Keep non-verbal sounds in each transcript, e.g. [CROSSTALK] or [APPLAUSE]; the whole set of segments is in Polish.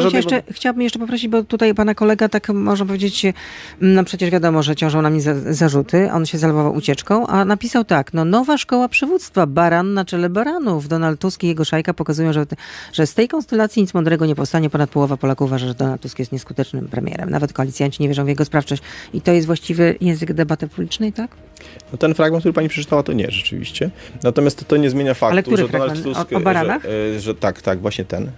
ma jeszcze, chciałabym jeszcze poprosić, bo tutaj pana kolega, tak można powiedzieć, no przecież wiadomo, że ciążą na mnie za, zarzuty. On się zalował ucieczką, a napisał tak, no nowa szkoła przywództwa, baran na czele baranów. Donald Tusk i jego szajka pokazują, że, że z tej konstelacji nic mądrego nie powstanie. Ponad połowa Polaków uważa, że Donald Tusk jest nieskutecznym premierem. Nawet koalicjanci nie wierzą w jego sprawczość. I to jest właściwy język debaty publicznej, tak? No ten fragment, który pani przeczytała, to nie, rzeczywiście. Natomiast to, to nie zmienia faktu, Ale który że Donald fragment? Tusk... O- o baranach? Że, e, że tak, tak, właśnie ten.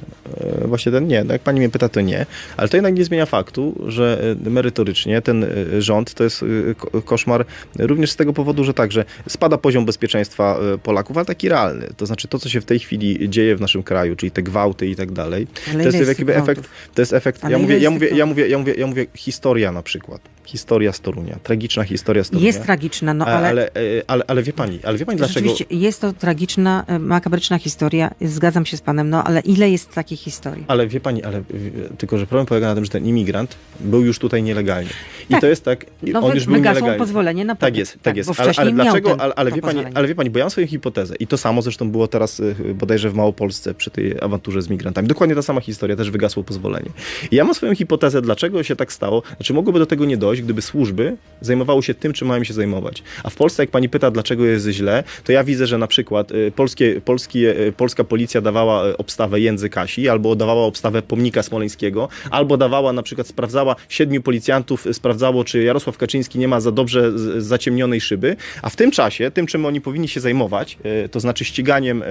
E, Właśnie ten nie. No jak pani mnie pyta, to nie. Ale to jednak nie zmienia faktu, że e, merytorycznie ten rząd to jest ko- koszmar również z tego powodu, że tak, że spada poziom bezpieczeństwa Polaków, ale taki realny. To znaczy to, co się w tej chwili dzieje w naszym kraju, czyli te gwałty i tak dalej, Ale to jest jest efekt, to jest efekt, Ale ja mówię, ja mówię, ja mówię, ja mówię, ja mówię historia na przykład. Historia z Torunia, tragiczna historia z Torunia. Jest tragiczna, no ale... ale, e, ale, ale wie pani, ale wie pani dlaczego? Jest to tragiczna, e, makabryczna historia. Zgadzam się z panem, no ale ile jest takich historii? Ale wie pani, ale w- tylko, że problem polega na tym, że ten imigrant był już tutaj nielegalnie. I Tak. to jest tak, No, on wy- już był wygasło nielegalnie. pozwolenie na Tak pobyt. jest, tak, Tak, jest. Ale, ale dlaczego, ten- ale, wie pani, ale wie pani, bo ja mam swoją hipotezę i to samo zresztą było teraz bodajże w Małopolsce przy tej awanturze z migrantami. Dokładnie ta sama historia, też wygasło pozwolenie. I ja mam swoją hipotezę, dlaczego się tak stało. Znaczy mogłoby do tego nie dojść, gdyby służby zajmowały się tym, czym mają się zajmować. A w Polsce, jak pani pyta, dlaczego jest źle, to ja widzę, że na przykład y, polskie, polskie, y, polska policja dawała y, obstawę Jędzy Kasi, albo dawała obstawę pomnika smoleńskiego, albo dawała na przykład, sprawdzała, siedmiu policjantów sprawdzało, czy Jarosław Kaczyński nie ma za dobrze zaciemnionej szyby, a w tym czasie, tym czym oni powinni się zajmować, to znaczy ściganiem,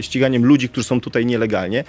ściganiem ludzi, którzy są tutaj nielegalnie,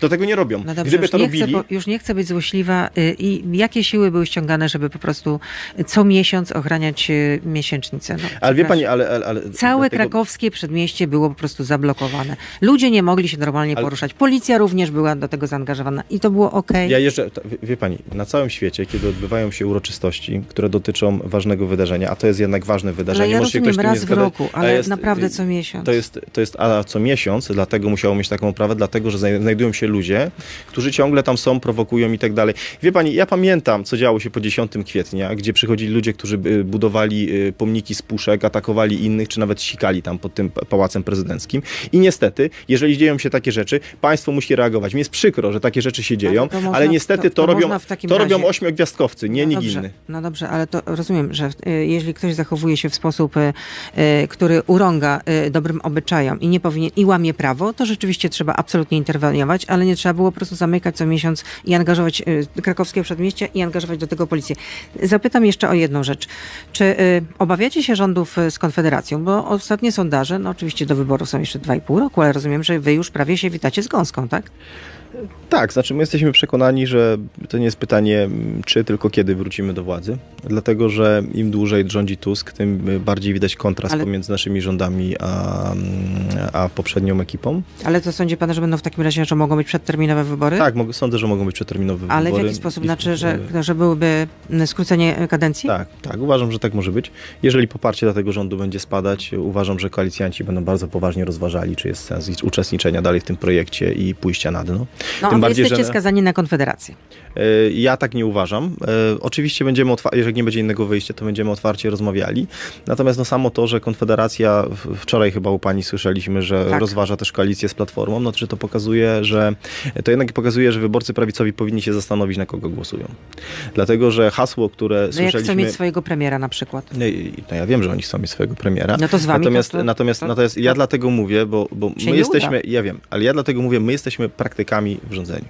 to tego nie robią. No dobrze, Gdyby to robili... już nie chcę być złośliwa. I jakie siły były ściągane, żeby po prostu co miesiąc ochraniać y, miesięcznicę? No, Ale wie pani, ale... ale, ale Całe dlatego- krakowskie przedmieście było po prostu zablokowane. Ludzie nie mogli się normalnie Ale- poruszać. Policja również była do tego zaangażowana i to było ok. Ja ta- wie, pani, na całym świecie, kiedy odbywają się uroczystości, które dotyczą ważnego wydarzenia, a to jest jednak ważne wydarzenie. Ale ja może się rozumiem raz w roku, ale jest- naprawdę y, co miesiąc. To jest, to jest a co miesiąc, dlatego musiało mieć taką oprawę, dlatego że znajdują się ludzie, którzy ciągle tam są, prowokują i tak dalej. Wie pani, ja pamiętam, co działo się po 10 kwietnia, gdzie przychodzili ludzie, którzy y, budowali y, pomniki z puszek, atakowali innych, czy nawet sikali tam pod tym pa- pałacem prezydenckim. I niestety, jeżeli dzieją się takie rzeczy, państwo musi reagować. Mi jest przykro, że takie rzeczy się dzieją, to można ale niestety to- to, to robią, to robią razie- ośmiogwiazdkowcy, nie no nikt dobrze, inny. No dobrze, ale to rozumiem, że y, jeżeli ktoś zachowuje się w sposób, który urąga dobrym obyczajom i nie powinien i łamie prawo, to rzeczywiście trzeba absolutnie interweniować, ale nie trzeba było po prostu zamykać co miesiąc i angażować krakowskie przedmieście i angażować do tego Zapytam jeszcze o jedną rzecz. Czy y, obawiacie się rządów y, z Konfederacją? Bo ostatnie sondaże, no oczywiście do wyboru są jeszcze dwa i pół roku, ale rozumiem, że wy już prawie się witacie z gąską, tak? Tak, znaczy my jesteśmy przekonani, że to nie jest pytanie czy, tylko kiedy wrócimy do władzy. Dlatego, że im dłużej rządzi Tusk, tym y, bardziej widać kontrast Ale- pomiędzy naszymi rządami a, a poprzednią ekipą. Ale to sądzi pan, że będą w takim razie, że mogą być przedterminowe wybory? Tak, sądzę, że mogą być przeterminowe Ale w wybory. jaki sposób? I- Znaczy, że, y, że byłyby skrócenie kadencji? Tak, tak, uważam, że tak może być. Jeżeli poparcie dla tego rządu będzie spadać, uważam, że koalicjanci będą bardzo poważnie rozważali, czy jest sens uczestniczenia dalej w tym projekcie i pójścia na dno. No, Tym bardziej, jesteście że- skazani na konfederację. E, Ja tak nie uważam. E, Oczywiście będziemy, jeżeli nie będzie innego wyjścia, to będziemy otwarcie rozmawiali. Natomiast no samo to, że Konfederacja, wczoraj chyba u pani słyszeliśmy, że Tak. rozważa też koalicję z Platformą, no czy to pokazuje, że to jednak pokazuje, że wyborcy prawicowi powinni się zastanowić, na kogo głosują. Dlatego, że hasło, które No jak chcą słyszeliśmy... mieć swojego premiera na przykład. No, no ja wiem, że oni chcą mieć swojego premiera. No to z wami Natomiast, to- to- natomiast, to- natomiast ja to- dlatego mówię, bo, bo my jesteśmy, uda. ja wiem, ale ja dlatego mówię, my jesteśmy praktykami w rządzeniu.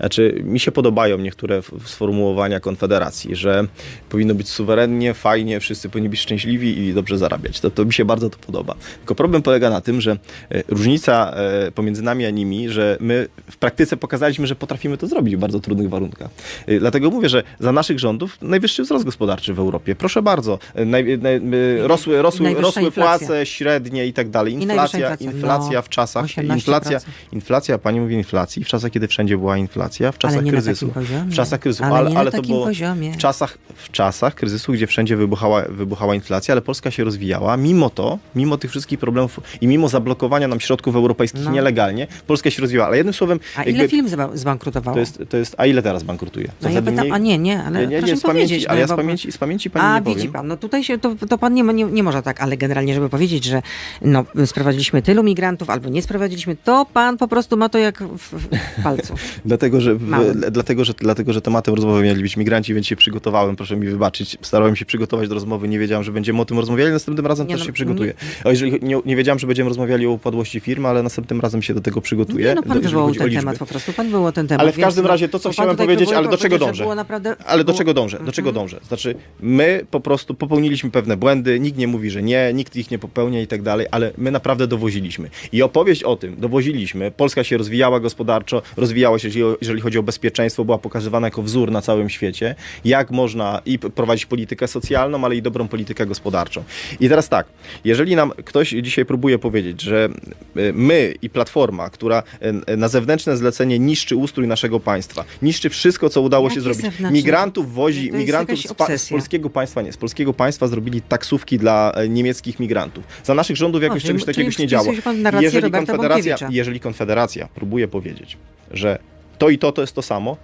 Znaczy, mi się podobają niektóre sformułowania Konfederacji, że powinno być suwerennie, fajnie, wszyscy powinni być szczęśliwi i dobrze zarabiać. To, to mi się bardzo to podoba. Tylko problem polega na tym, że e, różnica e, pomiędzy nami a nimi, że my w praktyce pokazaliśmy, że potrafimy to zrobić w bardzo trudnych warunkach. E, Dlatego mówię, że za naszych rządów najwyższy wzrost gospodarczy w Europie. Proszę bardzo. Naj, naj, rosły rosły, rosły płace średnie i tak dalej. Inflacja, inflacja. inflacja No, w czasach, 18%. inflacja, inflacja, pani mówi inflacji, w czasach, kiedy wszędzie była inflacja, w czasach ale nie kryzysu. na takim poziomie. W czasach kryzysu, ale, ale, nie ale na to takim było poziomie. w czasach, w czasach kryzysu, gdzie wszędzie wybuchała, wybuchała inflacja, ale Polska się rozwijała. Mimo to, mimo tych wszystkich problemów i mimo zablokowania nam środków europejskich No. nielegalnie, Polska się rozwijała. Ale jednym słowem, A ile jakby, film zba- zbankrutowało? to jest, to jest, a ile teraz bankrutuje? no ja pytam, a nie, nie, ale nie, nie, nie, z pamięci, powiedzieć. ale no, ja z pamięci, z pamięci pani A nie powiem. widzi pan, no tutaj się, to, to pan nie, nie, nie może tak, ale generalnie, żeby powiedzieć, że no, sprowadziliśmy tylu migrantów albo nie sprowadziliśmy, to pan po prostu ma to jak w w [LAUGHS] palcu. Dlatego że, w, dlatego, że, dlatego, że tematem rozmowy mieli być migranci, więc się przygotowałem, proszę mi wybaczyć. Starałem się przygotować do rozmowy, nie wiedziałem, że będziemy o tym rozmawiali, następnym razem Nie też no, się przygotuję. A jeżeli nie, nie wiedziałem, że będziemy rozmawiali o upadłości firmy, ale następnym razem się do tego przygotuję. Nie, no pan wywołał ten temat po prostu. Pan wywołał ten temat. Ale w każdym no, razie to, co chciałem powiedzieć, ale do czego dążę? naprawdę- Ale do czego dążę? Do czego Mhm. dążę? Znaczy, my po prostu popełniliśmy pewne błędy, nikt nie mówi, że nie, nikt ich nie popełnia i tak dalej, ale my naprawdę dowoziliśmy. I opowieść o tym, dowoziliśmy, Polska się rozwijała gospodarczo, rozwijała się, jeżeli- chodzi o bezpieczeństwo, była pokazywana jako wzór na całym świecie, jak można i prowadzić politykę socjalną, ale i dobrą politykę gospodarczą. I teraz tak, jeżeli nam ktoś dzisiaj próbuje powiedzieć, że y, my i Platforma, która y, na zewnętrzne zlecenie niszczy ustrój naszego państwa, niszczy wszystko, co udało Jakie się zrobić, zewnętrzne? migrantów wozi, To migrantów z, pa, z polskiego państwa, nie, z polskiego państwa zrobili taksówki dla e, niemieckich migrantów. Za naszych rządów jakoś czegoś takiego nie działo. Jeżeli Konfederacja, jeżeli Konfederacja próbuje powiedzieć, że to i to to jest to samo,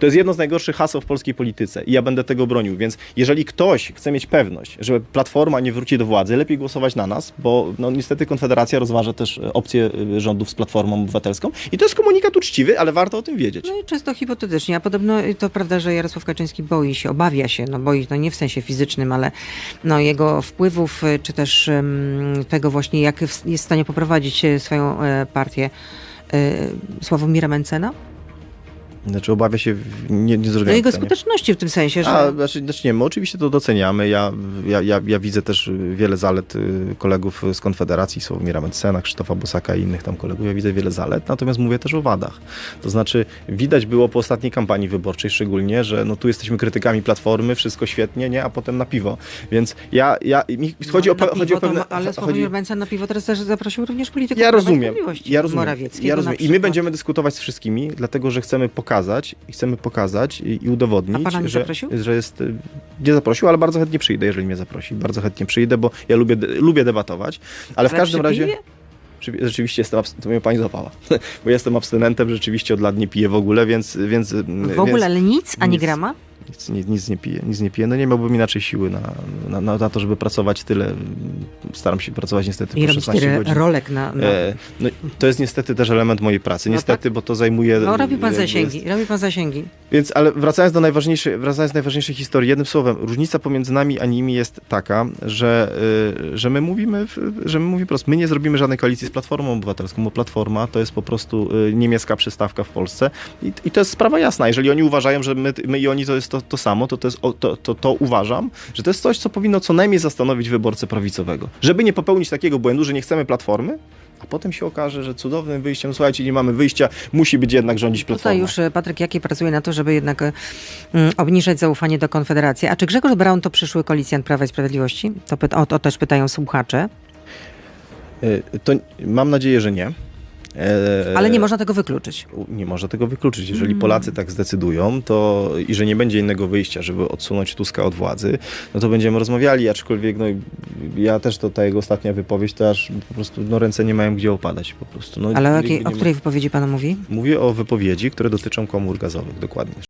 to jest jedno z najgorszych haseł w polskiej polityce i ja będę tego bronił. Więc jeżeli ktoś chce mieć pewność, że Platforma nie wróci do władzy, lepiej głosować na nas, bo no, niestety Konfederacja rozważa też e, opcję e, rządów z Platformą Obywatelską i to jest komunikat uczciwy, ale warto o tym wiedzieć. No i często hipotetycznie, a podobno to prawda, że Jarosław Kaczyński boi się, obawia się, no boi, no nie w sensie fizycznym, ale no jego wpływów, czy też um, tego właśnie, jak jest w stanie poprowadzić e, swoją e, partię e, Sławomira Mencena? Znaczy obawia się, nie, nie No jego pytania. skuteczności w tym sensie, że... A, znaczy, znaczy nie, my oczywiście to doceniamy. Ja, ja, ja, ja widzę też wiele zalet y, kolegów z Konfederacji, Sławomira Mencena, Krzysztofa Bosaka i innych tam kolegów. Ja widzę wiele zalet, natomiast mówię też o wadach. To znaczy, widać było po ostatniej kampanii wyborczej szczególnie, że no tu jesteśmy krytykami Platformy, wszystko świetnie, nie? A potem na piwo. Więc ja, ja mi chodzi, No, o, chodzi piwo o pewne... to, ale chodzi, Sławomir Mencen na piwo teraz też zaprosił również polityków ja rozumiem, ja rozumiem, ja rozumiem. I my będziemy dyskutować z wszystkimi, dlatego że chcemy pokazać i chcemy pokazać i, i udowodnić, A pana nie że, zaprosił? że jest. y, Nie zaprosił, ale bardzo chętnie przyjdę, jeżeli mnie zaprosi. Bardzo chętnie przyjdę, bo ja lubię, lubię debatować, ale w Ale każdym razie. Rzeczywiście jestem, to mnie pani zapała, [LAUGHS] bo jestem abstynentem, rzeczywiście od lat nie piję w ogóle, więc... więc W ogóle, ale nic, ani grama? Nic, nic, nic nie piję, nic nie piję. No nie miałbym inaczej siły na, na, na, to, żeby pracować tyle. Staram się pracować niestety I po robić 16 tyle godzin. rolek na... na... E, no, to jest niestety też element mojej pracy. No Niestety, bo to zajmuje. No robi pan zasięgi, jest- robi pan zasięgi. Więc, ale wracając do najważniejszej, wracając do najważniejszej historii, jednym słowem, różnica pomiędzy nami a nimi jest taka, że, y, że my mówimy, że my mówimy prosto, my nie zrobimy żadnej koalicji z Platformą Obywatelską, bo Platforma to jest po prostu y, niemiecka przystawka w Polsce i, i to jest sprawa jasna. Jeżeli oni uważają, że my, my i oni to jest to, to samo, to, to, jest, o- to, to, to uważam, że to jest coś, co powinno co najmniej zastanowić wyborcę prawicowego. Żeby nie popełnić takiego błędu, że nie chcemy Platformy, a potem się okaże, że cudownym wyjściem, słuchajcie, nie mamy wyjścia, musi być jednak rządzić Platforma. Tutaj już e, Patryk Jaki pracuje na to, żeby jednak e, mm, obniżać zaufanie do Konfederacji. A czy Grzegorz Braun to przyszły koalicjant Prawa i Sprawiedliwości? To, o to też pytają słuchacze. Y, To mam nadzieję, że nie. E, Ale nie można tego wykluczyć. Nie można tego wykluczyć. Jeżeli Mm. Polacy tak zdecydują, to i że nie będzie innego wyjścia, żeby odsunąć Tuska od władzy, no to będziemy rozmawiali, aczkolwiek no, ja też to ta jego ostatnia wypowiedź, to aż po prostu no, ręce nie mają gdzie opadać po prostu. No, Ale o, jakiej, o ma- której wypowiedzi pan mówi? Mówię o wypowiedzi, które dotyczą komór gazowych, dokładnie.